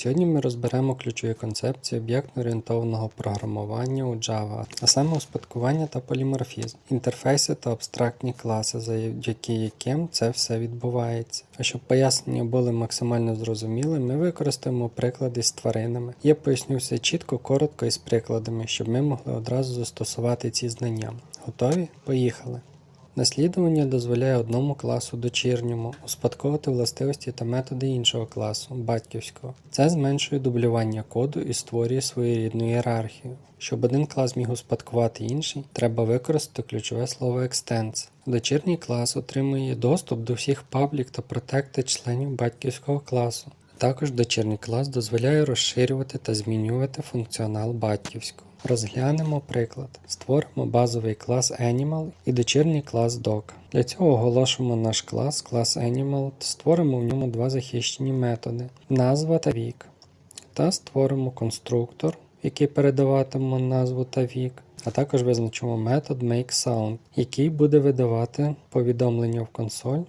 Сьогодні ми розберемо ключові концепції об'єктно-орієнтованого програмування у Java, а саме успадкування та поліморфізм, інтерфейси та абстрактні класи, завдяки яким це все відбувається. А щоб пояснення були максимально зрозуміли, ми використаємо приклади з тваринами. Я поясню все чітко, коротко і з прикладами, щоб ми могли одразу застосувати ці знання. Готові? Поїхали! Наслідування дозволяє одному класу дочірньому успадковувати властивості та методи іншого класу, батьківського. Це зменшує дублювання коду і створює своєрідну ієрархію. Щоб один клас міг успадкувати інший, треба використати ключове слово extends. Дочірній клас отримує доступ до всіх паблік та протекти членів батьківського класу. Також дочірній клас дозволяє розширювати та змінювати функціонал батьківського. Розглянемо приклад. Створимо базовий клас Animal і дочірній клас Dog. Для цього оголошуємо наш клас, клас Animal, створимо в ньому два захищені методи назва та вік. Та створимо конструктор, який передаватиме назву та вік, а також визначимо метод MakeSound, який буде видавати повідомлення в консоль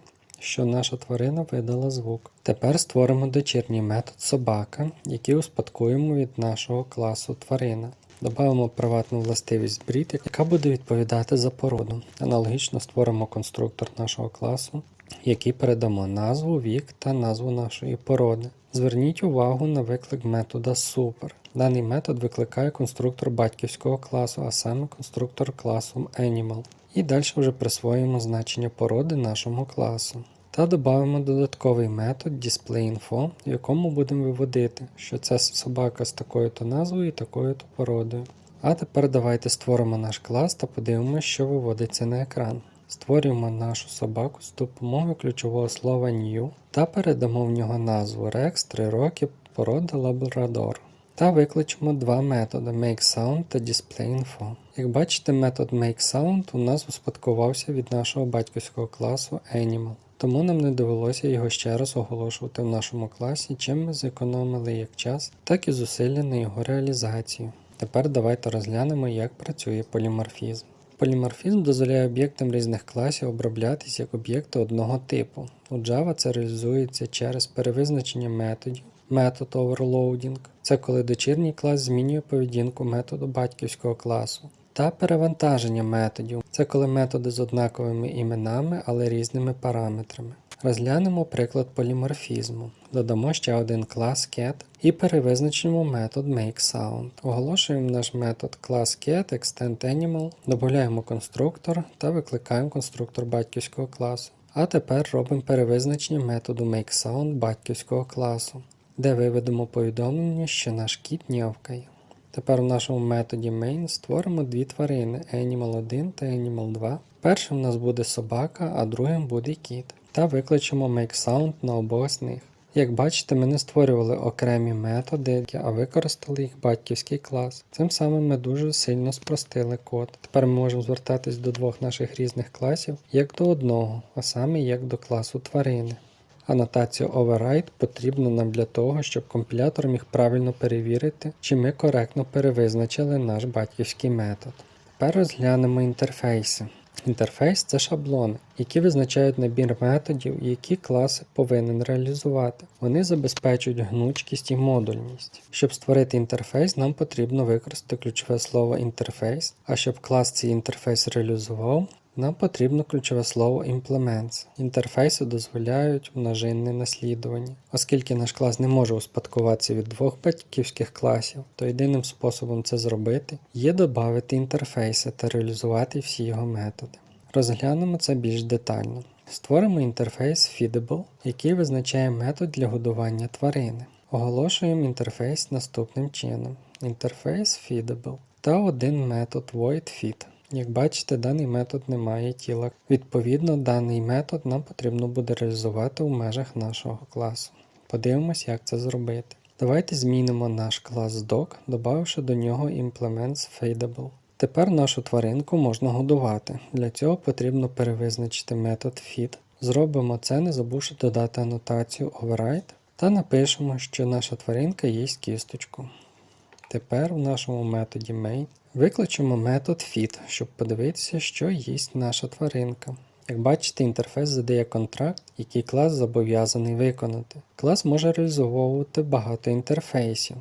що наша тварина видала звук. Тепер створимо дочірній метод собака, який успадкуємо від нашого класу тварина. Добавимо приватну властивість breed, яка буде відповідати за породу. Аналогічно створимо конструктор нашого класу, який передамо назву, вік та назву нашої породи. Зверніть увагу на виклик метода super. Даний метод викликає конструктор батьківського класу, а саме конструктор класу Animal. І далі вже присвоїмо значення породи нашому класу. Та додамо додатковий метод displayInfo, в якому будемо виводити, що це собака з такою-то назвою і такою-то породою. А тепер давайте створимо наш клас та подивимося, що виводиться на екран. Створюємо нашу собаку з допомогою ключового слова new та передамо в нього назву Rex 3 роки порода Labrador. Та викличемо два методи MakeSound та DisplayInfo. Як бачите, метод MakeSound у нас успадкувався від нашого батьківського класу Animal, тому нам не довелося його ще раз оголошувати в нашому класі, чим ми зекономили як час, так і зусилля на його реалізацію. Тепер давайте розглянемо, як працює поліморфізм. Поліморфізм дозволяє об'єктам різних класів оброблятись як об'єкти одного типу. У Java це реалізується через перевизначення методів, метод overloading це коли дочірній клас змінює поведінку методу батьківського класу. Та перевантаження методів це коли методи з однаковими іменами, але різними параметрами. Розглянемо приклад поліморфізму. Додамо ще один клас get і перевизначимо метод MakeSound. Оголошуємо наш метод class get extendAnimal, додаємо конструктор та викликаємо конструктор батьківського класу. А тепер робимо перевизначення методу MakeSound батьківського класу, де виведемо повідомлення, що наш кіт нявкає. Тепер в нашому методі main створимо дві тварини Animal 1 та Animal 2. Першим у нас буде собака, а другим буде кіт. Та викличемо MakeSound на обох з них. Як бачите, ми не створювали окремі методи, а використали їх батьківський клас. Цим самим ми дуже сильно спростили код. Тепер ми можемо звертатись до двох наших різних класів як до одного, а саме як до класу тварини. Анотація override потрібна нам для того, щоб компілятор міг правильно перевірити, чи ми коректно перевизначили наш батьківський метод. Тепер розглянемо інтерфейси. Інтерфейс це шаблони, які визначають набір методів, які класи повинен реалізувати. Вони забезпечують гнучкість і модульність. Щоб створити інтерфейс, нам потрібно використати ключове слово інтерфейс, а щоб клас цей інтерфейс реалізував, нам потрібно ключове слово Implements. Інтерфейси дозволяють множинне наслідування. Оскільки наш клас не може успадкуватися від двох батьківських класів, то єдиним способом це зробити є додати інтерфейси та реалізувати всі його методи. Розглянемо це більш детально. Створимо інтерфейс Feedable, який визначає метод для годування тварини. Оголошуємо інтерфейс наступним чином: інтерфейс Feedable та один метод voidFeed. Як бачите, даний метод не має тіла. Відповідно, даний метод нам потрібно буде реалізувати у межах нашого класу. Подивимось, як це зробити. Давайте змінимо наш клас Dog, додавши до нього Implements Fadable. Тепер нашу тваринку можна годувати. Для цього потрібно перевизначити метод feed. Зробимо це, не забувши додати анотацію override та напишемо, що наша тваринка їсть кісточку. Тепер в нашому методі main викличемо метод feed, щоб подивитися, що їсть наша тваринка. Як бачите, інтерфейс задає контракт, який клас зобов'язаний виконати. Клас може реалізовувати багато інтерфейсів,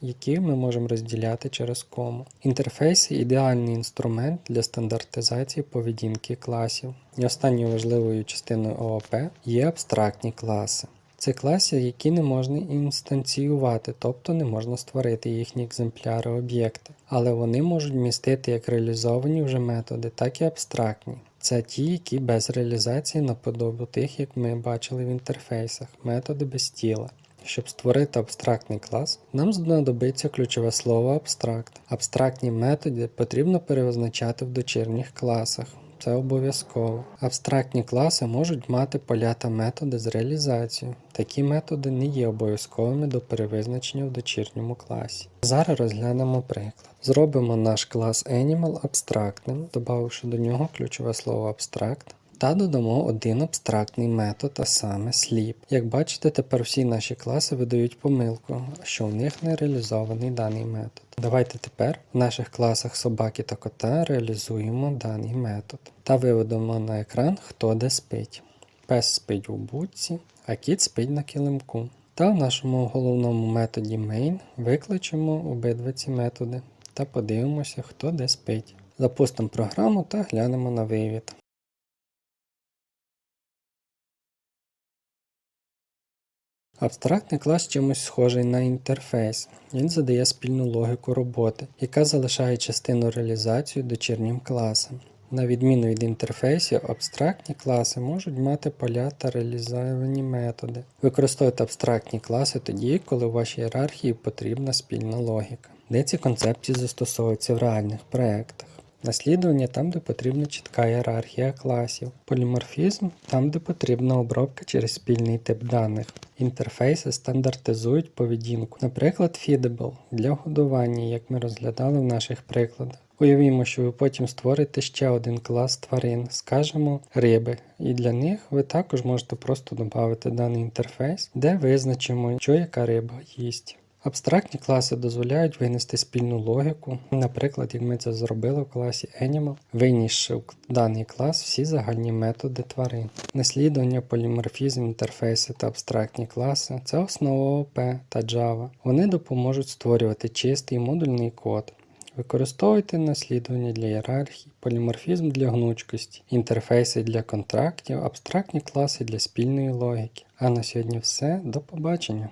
які ми можемо розділяти через кому. Інтерфейси ідеальний інструмент для стандартизації поведінки класів. І останньою важливою частиною ООП є абстрактні класи. Це класи, які не можна інстанціювати, тобто не можна створити їхні екземпляри об'єкти, але вони можуть містити як реалізовані вже методи, так і абстрактні. Це ті, які без реалізації наподобу тих, як ми бачили в інтерфейсах, методи без тіла. Щоб створити абстрактний клас, нам знадобиться ключове слово абстракт. Абстрактні методи потрібно перевизначати в дочірніх класах. Це обов'язково. Абстрактні класи можуть мати поля та методи з реалізацією. Такі методи не є обов'язковими до перевизначення в дочірньому класі. Зараз розглянемо приклад. Зробимо наш клас Animal абстрактним, додавши до нього ключове слово абстракт. Та додамо один абстрактний метод, а саме sleep. Як бачите, тепер всі наші класи видають помилку, що в них не реалізований даний метод. Давайте тепер в наших класах собаки та кота реалізуємо даний метод та виведемо на екран, хто де спить. Пес спить у будці, а кіт спить на килимку. Та в нашому головному методі main викличемо обидва ці методи та подивимося, хто де спить. Запустимо програму та глянемо на вивід. Абстрактний клас чимось схожий на інтерфейс. Він задає спільну логіку роботи, яка залишає частину реалізації дочірнім класам. На відміну від інтерфейсів, абстрактні класи можуть мати поля та реалізовані методи. Використовуйте абстрактні класи тоді, коли у вашій ієрархії потрібна спільна логіка. Де ці концепції застосовуються в реальних проєктах. Наслідування там, де потрібна чітка ієрархія класів, поліморфізм там, де потрібна обробка через спільний тип даних. Інтерфейси стандартизують поведінку, наприклад, Feedable для годування, як ми розглядали в наших прикладах. Уявімо, що ви потім створите ще один клас тварин, скажімо, риби, і для них ви також можете просто додати даний інтерфейс, де визначимо, що яка риба їсть. Абстрактні класи дозволяють винести спільну логіку, наприклад, як ми це зробили в класі Animal, винісши в даний клас всі загальні методи тварин. Наслідування, поліморфізм, інтерфейси та абстрактні класи це основа ООП та Java. Вони допоможуть створювати чистий модульний код. Використовуйте наслідування для ієрархії, поліморфізм для гнучкості, інтерфейси для контрактів, абстрактні класи для спільної логіки. А на сьогодні все. До побачення!